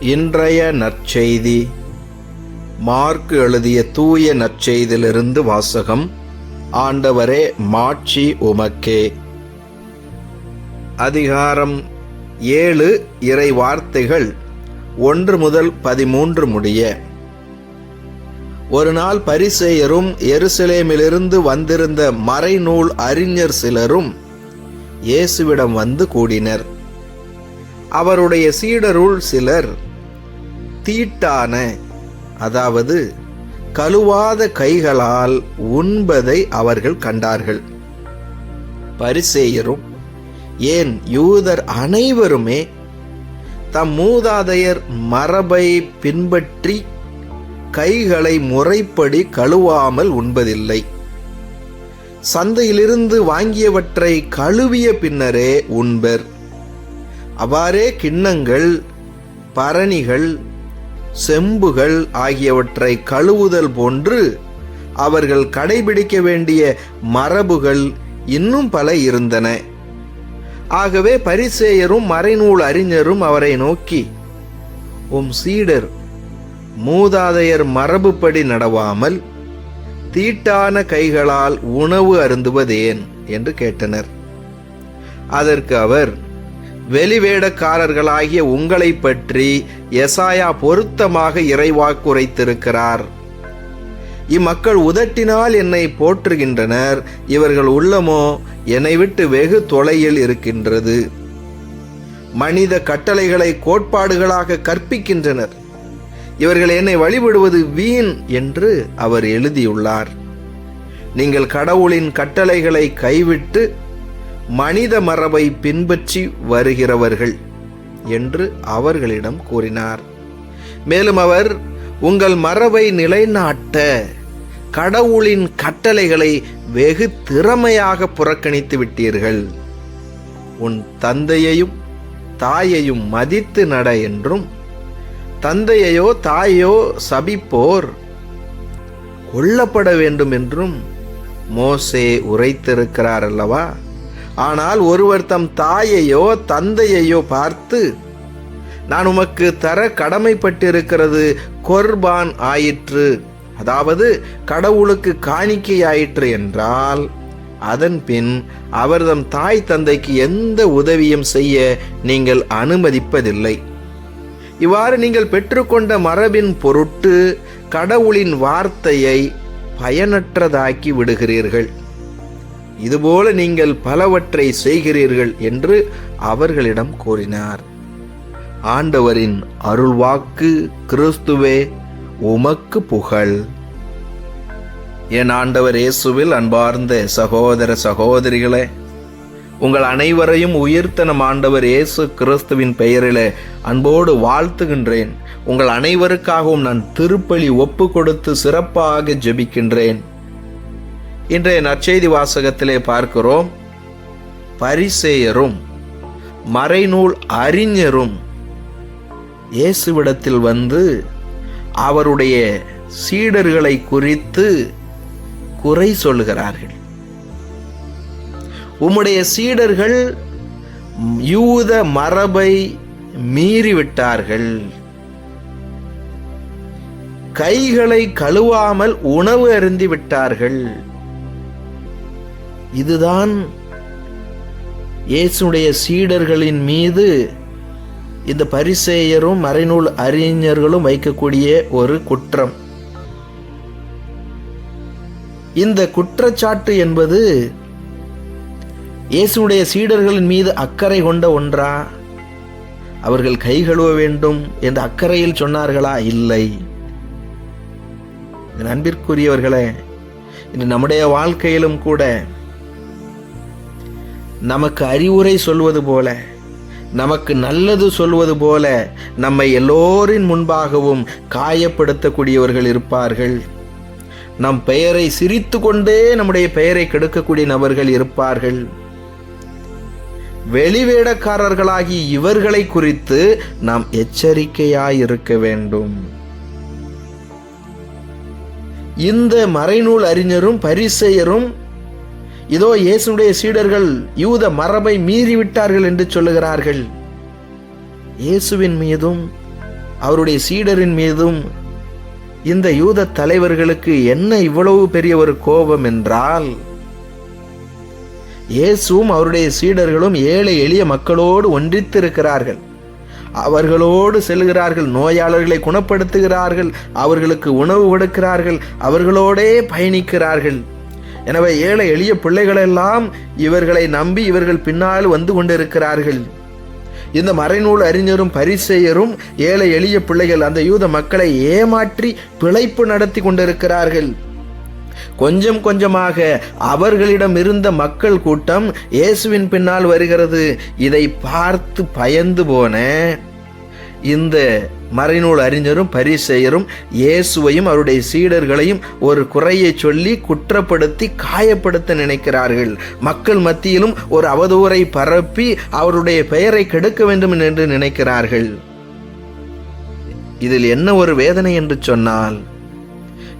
இன்றைய நற்செய்தி. மார்க்கு எழுதிய தூய நற்செய்தியிலிருந்து வாசகம் ஆண்டவரே மாட்சி உமக்கே. அதிகாரம் ஏழு இறை வார்த்தைகள் ஒன்று முதல் பதிமூன்று முடிய. ஒரு நாள் பரிசேயரும் எருசலேமிலிருந்து வந்திருந்த மறைநூல் அறிஞர் சிலரும் இயேசுவிடம் வந்து கூடினர். அவருடைய சீடருள் சிலர் தீட்டான அதாவது கழுவாத கைகளால் உண்பதை அவர்கள் கண்டார்கள். பரிசேயரும் ஏன் யூதர் அனைவருமே தம் மூதாதையர் மரபை பின்பற்றி கைகளை முறைப்படி கழுவாமல் உண்பதில்லை. சந்தையிலிருந்து வாங்கியவற்றை கழுவிய பின்னரே உண்பர். அவ்வாறே கிண்ணங்கள் பரணிகள் செம்புகள் ஆகியவற்றை கழுவுதல் போன்று அவர்கள் கடைபிடிக்க வேண்டிய மரபுகள் இன்னும் பல இருந்தன. ஆகவே பரிசேயரும் மறைநூல் அறிஞரும் அவரை நோக்கி உம் சீடர் மூதாதையர் மரபுப்படி நடவாமல் தீட்டான கைகளால் உணவு அருந்துவதேன்? என்று கேட்டனர். அதற்கு அவர் வெளிவேடக்காரர்களாகிய உங்களை பற்றி எசாயா பொருத்தமாக இறைவாக்குரைத்திருக்கிறார். இம்மக்கள் உதட்டினால் என்னை போற்றுகின்றனர் இவர்கள் உள்ளமோ என்னை விட்டு வெகு தொலையில் இருக்கின்றது. மனித கட்டளைகளை கோட்பாடுகளாக கற்பிக்கின்றனர். இவர்கள் என்னை வழிபடுவது வீண் என்று அவர் எழுதியுள்ளார். நீங்கள் கடவுளின் கட்டளைகளை கைவிட்டு மனித மரபை பின்பற்றி வருகிறவர்கள் என்று அவர்களிடம் கூறினார். மேலும் அவர் உங்கள் மரபை நிலைநாட்ட கடவுளின் கட்டளைகளை வெகு திறமையாக புறக்கணித்து விட்டீர்கள். உன் தந்தையையும் தாயையும் மதித்து நட என்றும் தந்தையையோ தாயோ சபிப்போர் கொல்லப்பட வேண்டும் என்றும் மோசே உரைத்திருக்கிறார் அல்லவா? ஆனால் ஒருவர் தம் தாயையோ தந்தையையோ பார்த்து நான் உமக்கு தர கடமைப்பட்டிருக்கிறது கொர்பான் ஆயிற்று. அதாவது கடவுளுக்கு காணிக்கையாயிற்று என்றால் அதன் பின் அவர் தம் தாய் தந்தைக்கு எந்த உதவியும் செய்ய நீங்கள் அனுமதிப்பதில்லை. இவ்வாறு நீங்கள் பெற்றுக்கொண்ட மரபின் பொருட்டு கடவுளின் வார்த்தையை பயனற்றதாக்கி விடுகிறீர்கள். இதுபோல நீங்கள் பலவற்றை செய்கிறீர்கள் என்று அவர்களிடம் கூறினார். ஆண்டவரின் அருள்வாக்கு கிறிஸ்துவே உமக்கு புகழ். என் ஆண்டவர் இயேசுவில் அன்பார்ந்த சகோதர சகோதரிகளே உங்கள் அனைவரையும் உயிர்த்த நம் ஆண்டவர் இயேசு கிறிஸ்துவின் பெயரிலே அன்போடு வாழ்த்துகின்றேன். உங்கள் அனைவருக்காகவும் நான் திருப்பலி ஒப்பு கொடுத்து சிறப்பாக ஜெபிக்கின்றேன். இன்றைய நற்செய்தி வாசகத்திலே பார்க்கிறோம். பரிசேயரும் மறைநூல் அறிஞரும் இயேசுவிடத்தில் வந்து அவருடைய சீடர்களை குறித்து குறை சொல்லுகிறார்கள். உம்முடைய சீடர்கள் யூத மரபை மீறிவிட்டார்கள். கைகளை கழுவாமல் உணவு அருந்தி விட்டார்கள் இதுதான் இயேசுடைய சீடர்களின் மீது இந்த பரிசேயரும் மறைநூல் அறிஞர்களும் வைக்கக்கூடிய ஒரு குற்றம். இந்த குற்றச்சாட்டு என்பது இயேசுடைய சீடர்களின் மீது அக்கறை கொண்ட ஒன்றா? அவர்கள் கை கழுவ வேண்டும் என்ற அக்கறையில் சொன்னார்களா? இல்லை. அன்பிற்குரியவர்களே இன்று நம்முடைய வாழ்க்கையிலும் கூட நமக்கு அறிவுரை சொல்வது போல நமக்கு நல்லது சொல்வது போல நம்மை எல்லோரின் முன்பாகவும் காயப்படுத்தக்கூடியவர்கள் இருப்பார்கள். நம் பெயரை சிரித்து கொண்டே நம்முடைய பெயரை கெடுக்கக்கூடிய நபர்கள் இருப்பார்கள். வெளிவேடக்காரர்களாகி இவர்களை குறித்து நாம் எச்சரிக்கையாயிருக்க வேண்டும். இந்த மறைநூல் அறிஞரும் பரிசெயரும் இதோ இயேசுடைய சீடர்கள் யூத மரபை மீறிவிட்டார்கள் என்று சொல்லுகிறார்கள். இயேசுவின் மீதும் அவருடைய சீடரின் மீதும் இந்த யூத தலைவர்களுக்கு என்ன இவ்வளவு பெரிய ஒரு கோபம் என்றால் இயேசுவும் அவருடைய சீடர்களும் ஏழை எளிய மக்களோடு ஒன்றித்திருக்கிறார்கள். அவர்களோடு செல்கிறார்கள் நோயாளர்களை குணப்படுத்துகிறார்கள் அவர்களுக்கு உணவு கொடுக்கிறார்கள் அவர்களோடே பயணிக்கிறார்கள். எனவே ஏழை எளிய பிள்ளைகளெல்லாம் இவர்களை நம்பி இவர்கள் பின்னால் வந்து கொண்டிருக்கிறார்கள். இந்த மறைநூல் அறிஞரும் பரிசெயரும் ஏழை எளிய பிள்ளைகள் அந்த யூத மக்களை ஏமாற்றி பிழைப்பு நடத்தி கொண்டிருக்கிறார்கள். கொஞ்சம் கொஞ்சமாக அவர்களிடம் இருந்த மக்கள் கூட்டம் இயேசுவின் பின்னால் வருகிறது. இதை பார்த்து பயந்து போன இந்த மறைநூல் அறிஞரும் பரிசெயரும் இயேசுவையும் அவருடைய சீடர்களையும் ஒரு குறையை சொல்லி குற்றப்படுத்தி காயப்படுத்த நினைக்கிறார்கள். மக்கள் மத்தியிலும் ஒரு அவதூறை பரப்பி அவருடைய பெயரை கெடுக்க வேண்டும் என்று நினைக்கிறார்கள். இதில் என்ன ஒரு வேதனை என்று சொன்னால்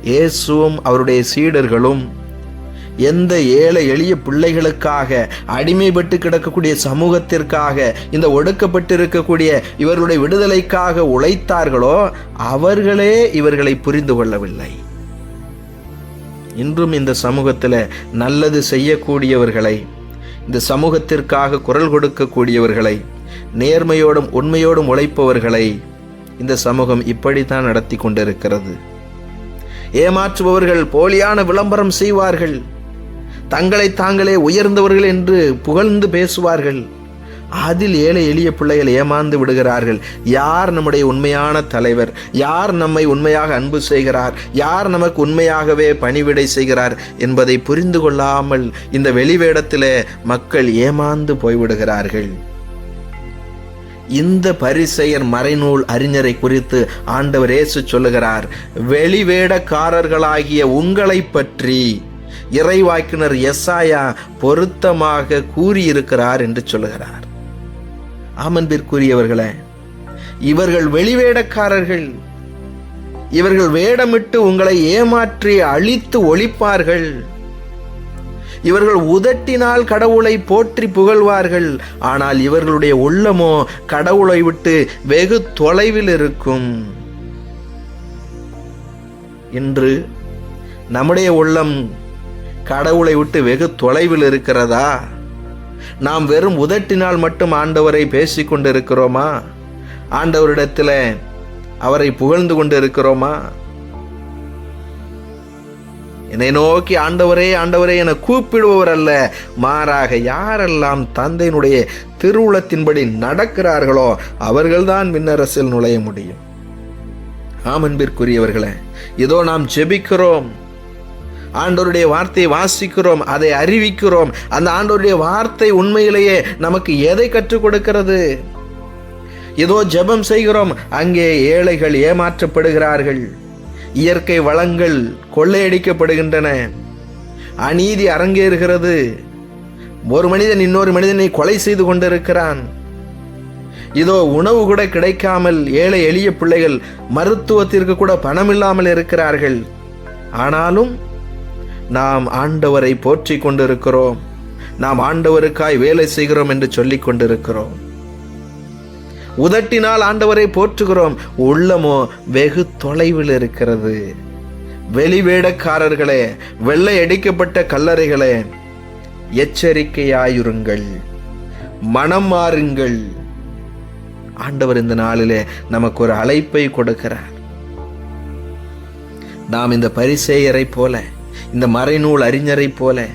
இயேசுவும் அவருடைய சீடர்களும் எந்த ஏழை எளிய பிள்ளைகளுக்காக அடிமைப்பட்டு கிடக்கக்கூடிய சமூகத்திற்காக இந்த ஒடுக்கப்பட்டிருக்கக்கூடிய இவர்களுடைய விடுதலைக்காக உழைத்தார்களோ அவர்களே இவர்களை புரிந்து கொள்ளவில்லை. இன்றும் இந்த சமூகத்தில் நல்லது செய்யக்கூடியவர்களை இந்த சமூகத்திற்காக குரல் கொடுக்கக்கூடியவர்களை நேர்மையோடும் உண்மையோடும் உழைப்பவர்களை இந்த சமூகம் இப்படித்தான் நடத்தி கொண்டிருக்கிறது. ஏமாற்றுபவர்கள் போலியான விளம்பரம் செய்வார்கள். தங்களை தாங்களே உயர்ந்தவர்கள் என்று புகழ்ந்து பேசுவார்கள். அதில் ஏழை எளிய பிள்ளைகள் ஏமாந்து விடுகிறார்கள். யார் நம்முடைய உண்மையான தலைவர்? யார் நம்மை உண்மையாக அன்பு செய்கிறார்? யார் நமக்கு உண்மையாகவே பணிவிடை செய்கிறார் என்பதை புரிந்து கொள்ளாமல் இந்த வெளிவேடத்தில் மக்கள் ஏமாந்து போய்விடுகிறார்கள். இந்த பரிசெயர் மறைநூல் அறிஞரை குறித்து ஆண்டவர் இயேசு சொல்லுகிறார் வெளிவேடக்காரர்களாகிய உங்களை பற்றி இறைவாக்கினர் எஸ்ஆயா பொருத்தமாக கூறியிருக்கிறார் என்று சொல்லுகிறார். ஆமன்பிற்குரியவர்களே இவர்கள் வெளிவேடக்காரர்கள். இவர்கள் வேடமிட்டு உங்களை ஏமாற்றி அழித்து ஒழிப்பார்கள். இவர்கள் உதட்டினால் கடவுளை போற்றி புகழ்வார்கள். ஆனால் இவர்களுடைய உள்ளமோ கடவுளை விட்டு வெகு தொலைவில் இருக்கும். இன்று நம்முடைய உள்ளம் கடவுளை விட்டு வெகு தொலைவில் இருக்கிறதா? நாம் வெறும் உதட்டினால் மட்டும் ஆண்டவரை பேசி கொண்டிருக்கிறோமா? ஆண்டவரிடத்தில் அவரை புகழ்ந்து கொண்டு இருக்கிறோமா என்னை நோக்கி ஆண்டவரே ஆண்டவரே என கூப்பிடுபவர் அல்ல மாறாக யாரெல்லாம் தந்தையினுடைய திருவுளத்தின்படி நடக்கிறார்களோ அவர்கள்தான் விண்ணரசில் நுழைய முடியும். ஆமன்பிற்குரியவர்களே இதோ நாம் ஜெபிக்கிறோம். ஆண்டோருடைய வார்த்தையை வாசிக்கிறோம் அதை அறிவிக்கிறோம். அந்த ஆண்டோருடைய வார்த்தை உண்மையிலேயே நமக்கு எதை கற்றுக் கொடுக்கிறது? ஏதோ ஜெபம் செய்கிறோம் அங்கே ஏழைகள் ஏமாற்றப்படுகிறார்கள். இயற்கை வளங்கள் கொள்ளையடிக்கப்படுகின்றன. அநீதி அரங்கேறுகிறது. ஒரு மனிதன் இன்னொரு மனிதனை கொலை செய்து கொண்டிருக்கிறான். இதோ உணவு கூட கிடைக்காமல் ஏழை எளிய பிள்ளைகள் மருத்துவத்திற்கு கூட பணம் இல்லாமல் இருக்கிறார்கள். ஆனாலும் நாம் ஆண்டவரை போற்றி கொண்டிருக்கிறோம். நாம் ஆண்டவருக்காய் வேலை செய்கிறோம் என்று சொல்லிக் கொண்டிருக்கிறோம். உதட்டினால் ஆண்டவரை போற்றுகிறோம். உள்ளமோ வெகு தொலைவில் இருக்கிறது. வெளிவேடக்காரர்களே வெள்ளை அடிக்கப்பட்ட கல்லறைகளே எச்சரிக்கையாயிருங்கள். மனம் மாறுங்கள். ஆண்டவர் இந்த நாளிலே நமக்கு ஒரு அழைப்பை கொடுக்கிறார். நாம் இந்த பரிசேயரை போல இந்த மறைநூல் அறிஞரை போல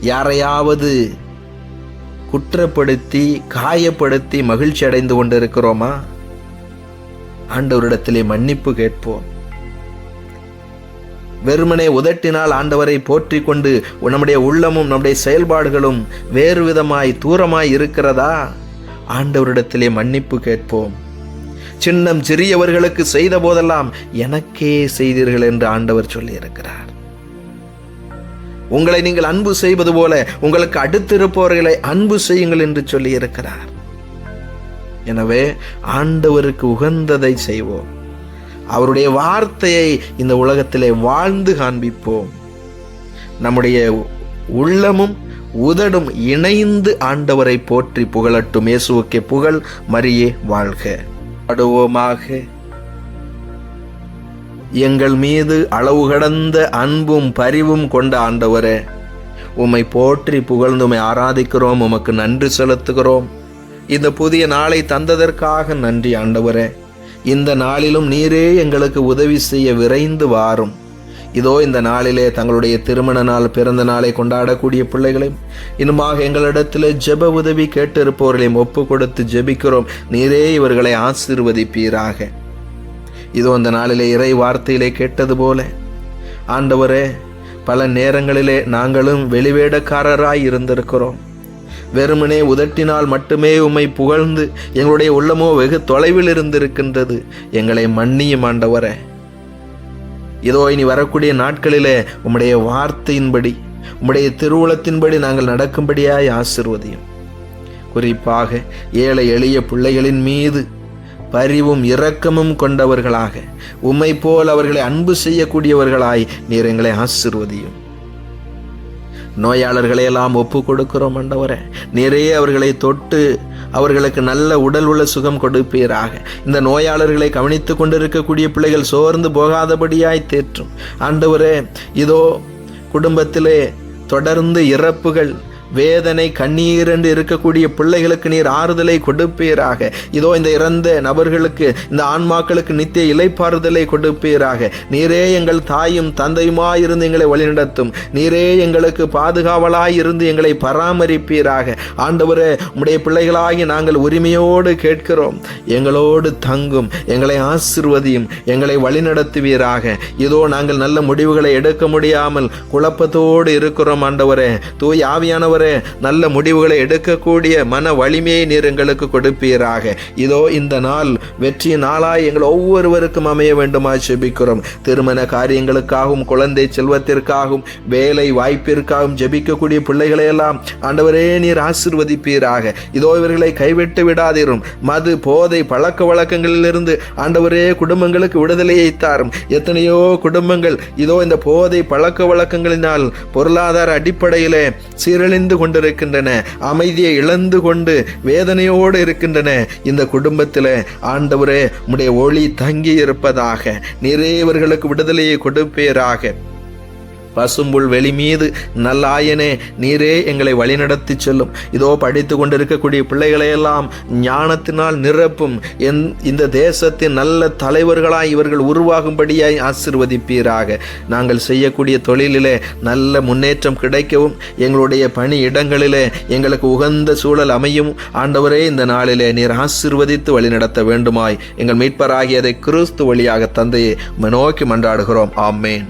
யாரையாவது குற்றப்படுத்தி காயப்படுத்தி மகிழ்ச்சி அடைந்து கொண்டிருக்கிறோமா? ஆண்டவரிடத்திலே மன்னிப்பு கேட்போம். வெறுமனே உதட்டினால் ஆண்டவரை போற்றி கொண்டு நம்முடைய உள்ளமும் நம்முடைய செயல்பாடுகளும் வேறு விதமாய் தூரமாய் இருக்கிறதா? ஆண்டவரிடத்திலே மன்னிப்பு கேட்போம். சின்னம் சிறியவர்களுக்கு செய்த போதெல்லாம் எனக்கே செய்தீர்கள் என்று ஆண்டவர் சொல்லியிருக்கிறார். உங்களை நீங்கள் அன்பு செய்வது போல உங்களுக்கு அடுத்திருப்பவர்களை அன்பு செய்யுங்கள் என்று சொல்லி இருக்கிறார் எனவே ஆண்டவருக்கு உகந்ததை செய்வோம். அவருடைய வார்த்தையை இந்த உலகத்திலே வாழ்ந்து காண்பிப்போம். நம்முடைய உள்ளமும் உதடும் இணைந்து ஆண்டவரை போற்றி புகழட்டும். இயேசுவுக்கே புகழ் மரியே வாழ்க. அடுவோமாக எங்கள் மீது அளவு கடந்த அன்பும் பரிவும் கொண்ட ஆண்டவரே உம்மை போற்றி புகழ்ந்துமை ஆராதிக்கிறோம் உமக்கு நன்றி செலுத்துகிறோம். இந்த புதிய நாளை தந்ததற்காக நன்றி ஆண்டவரே. இந்த நாளிலும் நீரே எங்களுக்கு உதவி செய்ய விரைந்து வாரும். இதோ இந்த நாளிலே தங்களுடைய திருமண நாள் பிறந்த நாளை கொண்டாடக்கூடிய பிள்ளைகளையும் இன்னுமாக எங்களிடத்தில் ஜெப உதவி கேட்டிருப்பவர்களையும் ஒப்பு கொடுத்து ஜெபிக்கிறோம். நீரே இவர்களை ஆசீர்வதிப்பீராக. இதோ இந்த நாளிலே இறை வார்த்தையிலே கேட்டது போல ஆண்டவரே பல நேரங்களிலே நாங்களும் வெளிவேடக்காரராய் இருந்திருக்கிறோம். வெறுமனே உதட்டினால் மட்டுமே உம்மை புகழ்ந்து எங்களுடைய உள்ளமோ வெகு தொலைவில் இருந்திருக்கின்றது. எங்களை மன்னியும் ஆண்டவரே. இதோ இனி வரக்கூடிய நாட்களிலே உம்முடைய வார்த்தையின்படி உம்முடைய திருவுளத்தின்படி நாங்கள் நடக்கும்படியாய் ஆசிர்வதியும். குறிப்பாக ஏழை எளிய பிள்ளைகளின் மீது பரிவும் இரக்கமும் கொண்டவர்களாக. உம்மை போல் அவர்களை அன்பு செய்யக்கூடியவர்களாய் நீர் எங்களை ஆசிர்வதியும். நோயாளர்களை எல்லாம் ஒப்பு கொடுக்கிறோம் ஆண்டவரே. நிறைய அவர்களை தொட்டு அவர்களுக்கு நல்ல உடல் உள்ள சுகம் கொடுப்பீராக. இந்த நோயாளர்களை கவனித்து கொண்டிருக்கக்கூடிய பிள்ளைகள் சோர்ந்து போகாதபடியாய் தேற்றும். ஆண்டவரே இதோ குடும்பத்திலே தொடர்ந்து இறப்புகள் வேதனை கண்ணீர் என்று இருக்கக்கூடிய பிள்ளைகளுக்கு நீர் ஆறுதலை கொடுப்பீராக. இதோ இந்த இறந்த நபர்களுக்கு இந்த ஆன்மாக்களுக்கு நித்திய இலைப்பாறுதலை கொடுப்பீராக. நீரே எங்கள் தாயும் தந்தையுமாய் இருந்து எங்களை வழிநடத்தும். நீரே எங்களுக்கு பாதுகாவலாய் இருந்து எங்களை பராமரிப்பீராக. ஆண்டவரே உம்முடைய பிள்ளைகளாகி நாங்கள் உரிமையோடு கேட்கிறோம். எங்களோடு தங்கும் எங்களை ஆசிர்வதியும் எங்களை வழிநடத்துவீராக. இதோ நாங்கள் நல்ல முடிவுகளை எடுக்க முடியாமல் குழப்பத்தோடு இருக்கிறோம் ஆண்டவரே. தூய் ஆவியானவர் ஆண்டவரே நல்ல முடிவுகளை எடுக்கக்கூடிய மன வலிமையை நீர் எங்களுக்கு கொடுப்பீராக. இதோ இந்த நாள் வெற்றி நாளாய் எங்கள் ஒவ்வொருவருக்கும் அமைய வேண்டுமா ஜெபிக்கிறோம் திருமண காரியங்களுக்காகவும் குழந்தை செல்வத்திற்காகவும் வேலை வாய்ப்பிற்காகவும் ஜெபிக்கக்கூடிய பிள்ளைகளை எல்லாம் ஆண்டவரே நீர் ஆசிர்வதிப்பீராக. இதோ இவர்களை கைவிட்டு விடாதிரும். மது போதை பழக்க வழக்கங்களிலிருந்து ஆண்டவரே குடும்பங்களுக்கு விடுதலையை தாரும். எத்தனையோ குடும்பங்கள் இதோ இந்த போதை பழக்க வழக்கங்களினால் பொருளாதார அடிப்படையிலே சீரழிந்து கொண்டிருக்கின்றன அமைதியை இழந்து கொண்டு வேதனையோடு இருக்கின்றன. இந்த குடும்பத்தில் ஆண்டவரே உடைய ஒளி தங்கி இருப்பதாக நிறையவர்களுக்கு விடுதலையை கொடுப்பீராக. பசும்புல் வெளி மீது நல்லாயனே நீரே எங்களை வழிநடத்தி செல்லும். இதோ படித்து கொண்டிருக்கக்கூடிய பிள்ளைகளையெல்லாம் ஞானத்தினால் நிரப்பும். என் இந்த தேசத்தின் நல்ல தலைவர்களாய் இவர்கள் உருவாகும்படியாய் ஆசிர்வதிப்பீராக. நாங்கள் செய்யக்கூடிய தொழிலிலே நல்ல முன்னேற்றம் கிடைக்கவும் எங்களுடைய பணி இடங்களிலே எங்களுக்கு உகந்த சூழல் அமையும். ஆண்டவரே இந்த நாளிலே நீர் ஆசிர்வதித்து வழிநடத்த வேண்டுமாய். எங்கள் மீட்பராகியதை கிறிஸ்து வழியாக தந்தையை நோக்கி மன்றாடுகிறோம். ஆமேன்.